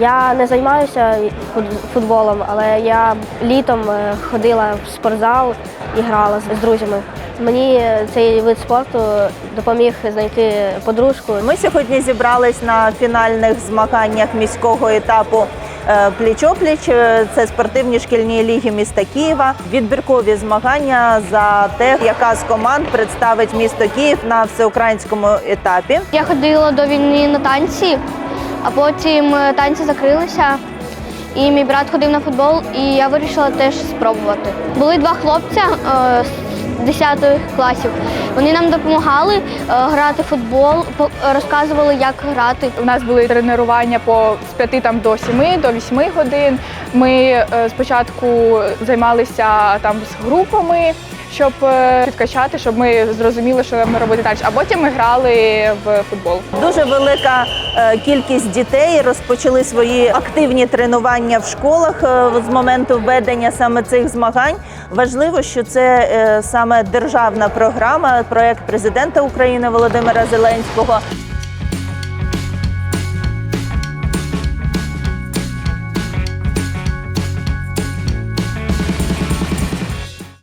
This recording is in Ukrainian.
Я не займаюся фут- футболом, але я літом е, ходила в спортзал і грала з друзями. Мені цей вид спорту допоміг знайти подружку. Ми сьогодні зібрались на фінальних змаганнях міського етапу е, пліч-опліч. Е, Це спортивні шкільні ліги міста Києва. Відбіркові змагання за те, яка з команд представить місто Київ на всеукраїнському етапі. Я ходила до війни на танці, а потім е, танці закрилися. І мій брат ходив на футбол, і я вирішила теж спробувати. Були два хлопця е, з 10 класів. Вони нам допомагали е, грати в футбол, по- розказували, як грати. У нас були тренування по з 5 там до 7, до 8 годин. Ми спочатку займалися там з групами, щоб е, підкачати, щоб ми зрозуміли, що нам робити далі. А потім ми грали в футбол. Дуже велика е, кількість дітей розпочали свої активні тренування в школах е, з моменту введення саме цих змагань. Важливо, що це саме державна програма, проект президента України Володимира Зеленського.